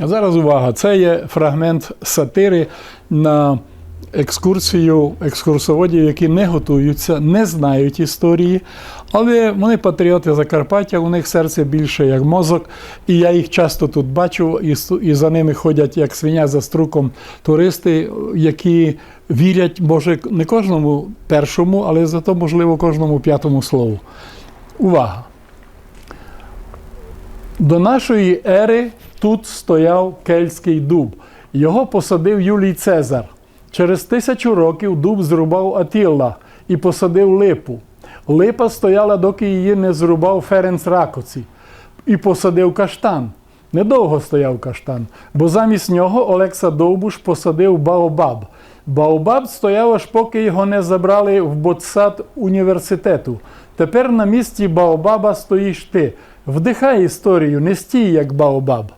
Зараз увага, це є фрагмент сатири на екскурсію екскурсоводів, які не готуються, не знають історії, але вони патріоти Закарпаття, у них серце більше як мозок. І я їх часто тут бачу, і за ними ходять як свиня за струком туристи, які вірять, може, не кожному першому, але зато, можливо, кожному п'ятому слову. Увага! До нашої ери тут стояв кельтський дуб. Його посадив Юлій Цезар. Через тисячу років дуб зрубав Атілла і посадив липу. Липа стояла, доки її не зрубав Ференц Ракоці і посадив каштан. Недовго стояв каштан, бо замість нього Олекса Довбуш посадив Баобаб. Баобаб стояв аж поки його не забрали в ботсад університету. Тепер на місці Баобаба стоїш ти. Вдихай історію, не стій як Баобаб.